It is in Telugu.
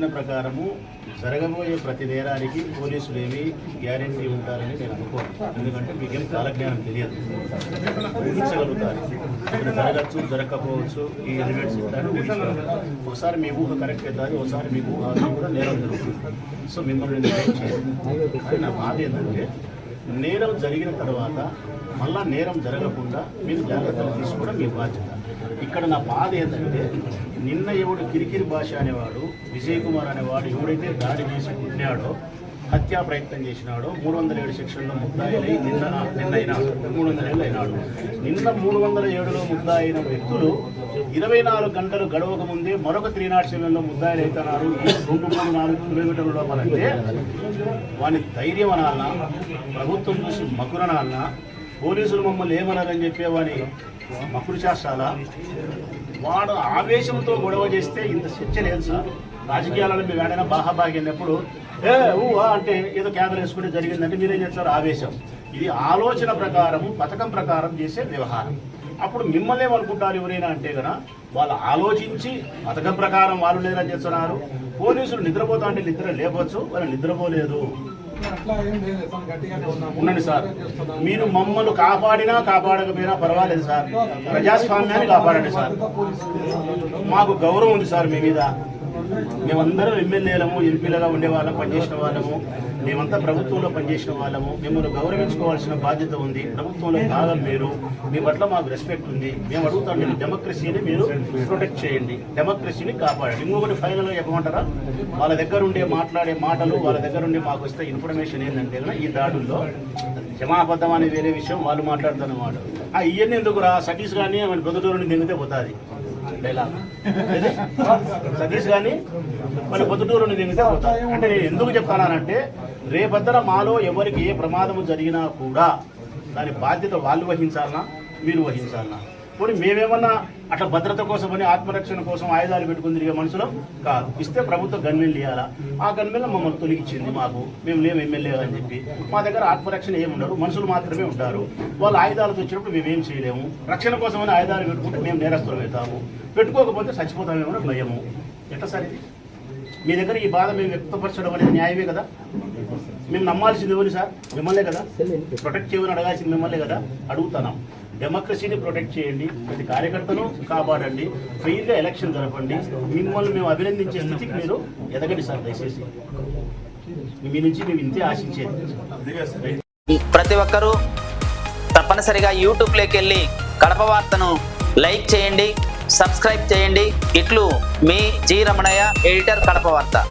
చెప్పిన ప్రకారము జరగబోయే ప్రతి నేరానికి పోలీసులు ఏమి గ్యారంటీ ఉంటారని నేను అనుకోను. ఎందుకంటే మీకేం కాలజ్ఞానం తెలియదు. ఊహించగలుగుతారు. ఇక్కడ జరగచ్చు జరగకపోవచ్చు ఈ ఎలిమెంట్స్ ఉంటాయని ఊహించగలుగుతారు ఒకసారి మీ ఊహ కరెక్ట్ అవుతుంది ఒకసారి మీ ఊహ కూడా నేరం జరుగుతుంది. సో మిమ్మల్ని నేను కానీ నా బాధ ఏంటంటే నేరం జరిగిన తర్వాత మళ్ళా నేరం జరగకుండా మీరు జాగ్రత్తలు తీసుకోవడం మీ బాధ్యత. ఇక్కడ నా బాధ ఏంటంటే నిన్న ఎవడు కిరికిరి భాష అనేవాడు విజయ్ కుమార్ అనేవాడు ఎవడైతే దాడి చేసి ఉన్నాడో హత్యా ప్రయత్నం చేసినాడు. మూడు వందల ఏడు సెక్షన్లో ముద్దాయిలై నిన్న నిన్న అయినాడు మూడు వందల ఏళ్ళు అయినాడు. నిన్న మూడు వందల ఏడులో ముద్దాయిన వ్యక్తులు ఇరవై నాలుగు గంటలు గడవక ముందే మరొక త్రీ నాట్ సెవెన్లో ముద్దాయిలు అవుతున్నారు. రెండు మూడు నాలుగు కిలోమీటర్ల లోపలంటే వాని ధైర్యం అనాలనా ప్రభుత్వం చూసి మకురనాలనా? పోలీసులు మమ్మల్ని ఏమన్నారని చెప్పేవాని మకుడు చేస్తారా వాడు ఆవేశంతో గొడవ చేస్తే ఇంత చర్చ లేదు సార్. రాజకీయాలలో మేము ఏడైనా బాహాబాగి ఏ ఊ అంటే ఏదో కేంద్రం వేసుకుంటే జరిగిందంటే మీరేం చేస్తారు? ఆవేశం. ఇది ఆలోచన ప్రకారం పథకం ప్రకారం చేసే వ్యవహారం. అప్పుడు మిమ్మల్ని ఏమనుకుంటారు ఎవరైనా అంటే కదా వాళ్ళు ఆలోచించి పథకం ప్రకారం వాళ్ళు లేదని చేస్తున్నారు పోలీసులు నిద్రపోతా అంటే నిద్ర లేపచ్చు వాళ్ళు నిద్రపోలేదు. ఉండండి సార్. మీరు మమ్మల్ని కాపాడినా కాపాడకపోయినా పర్వాలేదు సార్. ప్రజాస్వామ్యాన్ని కాపాడండి సార్. మాకు గౌరవం ఉంది సార్ మీ మీద. మేమందరం ఎమ్మెల్యేలము ఎంపీలుగా ఉండే వాళ్ళం పనిచేసిన వాళ్ళము. మేమంతా ప్రభుత్వంలో పనిచేసిన వాళ్ళము. మిమ్మల్ని గౌరవించుకోవాల్సిన బాధ్యత ఉంది. ప్రభుత్వంలో భాగం మీరు. మీ పట్ల మాకు రెస్పెక్ట్ ఉంది. మేము అడుగుతాం మీరు డెమోక్రసీని మీరు ప్రొటెక్ట్ చేయండి. డెమోక్రసీని కాపాడండి. ఇంకొకటి ఫైనల్గా చెప్పమంటారా? వాళ్ళ దగ్గర ఉండే మాట్లాడే మాటలు వాళ్ళ దగ్గర ఉండి మాకు వస్తే ఇన్ఫర్మేషన్ ఏంటంటే ఈ దాడుల్లో క్షమాబద్ధం అనే వేరే విషయం వాళ్ళు మాట్లాడుతున్నమాట ఆ ఇవన్నీ ఎందుకు రా సతీష్ కానీ మన బెంగళూరు నుండి దిగితే పోతుంది. డైలాగ్. సతీష్ కానీ మరి పొద్దుటూరు నుండి అంటే నేను ఎందుకు చెప్తానంటే రేపద్దర మాలో ఎవరికి ఏ ప్రమాదము జరిగినా కూడా దాని బాధ్యత వాళ్ళు వహించాలనా మీరు వహించాలనా? పోనీ మేమేమన్నా అట్లా భద్రత కోసం అని ఆత్మరక్షణ కోసం ఆయుధాలు పెట్టుకుని తిరిగే మనుషులు కాదు. ఇస్తే ప్రభుత్వం గన్మెన్లు ఇవ్వాలా ఆ గన్మెన్లు మమ్మల్ని తొలగిచ్చింది మాకు. మేము లేము ఎమ్మెల్యే అని చెప్పి. మా దగ్గర ఆత్మరక్షణ ఏమి ఉండరు మనుషులు మాత్రమే ఉంటారు. వాళ్ళు ఆయుధాలతో వచ్చినప్పుడు మేమేం చేయలేము. రక్షణ కోసమని ఆయుధాలు పెట్టుకుంటే మేము నేరస్తులు అవుతాము. పెట్టుకోకపోతే చచ్చిపోతామేమో భయము. ఎట్లా సరే మీ దగ్గర ఈ బాధ మేము వ్యక్తపరచడం అనేది న్యాయమే కదా? మేము నమ్మాల్సింది ఎవరు సార్? మిమ్మల్నే కదా? ప్రొటెక్ట్ చేయమని అడగాల్సింది మిమ్మల్నే కదా? అడుగుతున్నాం. డెమోక్రసీని ప్రొటెక్ట్ చేయండి ప్రతి కార్యకర్తను కాపాడండి ఫ్రీగా ఎలక్షన్ జరపండి. మిమ్మల్ని మేము అభినందించే స్థితికి మీరు ఎదగండి సార్ దయచేసి. మీ నుంచి మేము ఇంతే ఆశించేది. ప్రతి ఒక్కరూ తప్పనిసరిగా యూట్యూబ్లోకి వెళ్ళి కడప వార్తను లైక్ చేయండి సబ్స్క్రైబ్ చేయండి. ఇట్లు మీ జి రమణయ్య ఎడిటర్ కడప వార్త.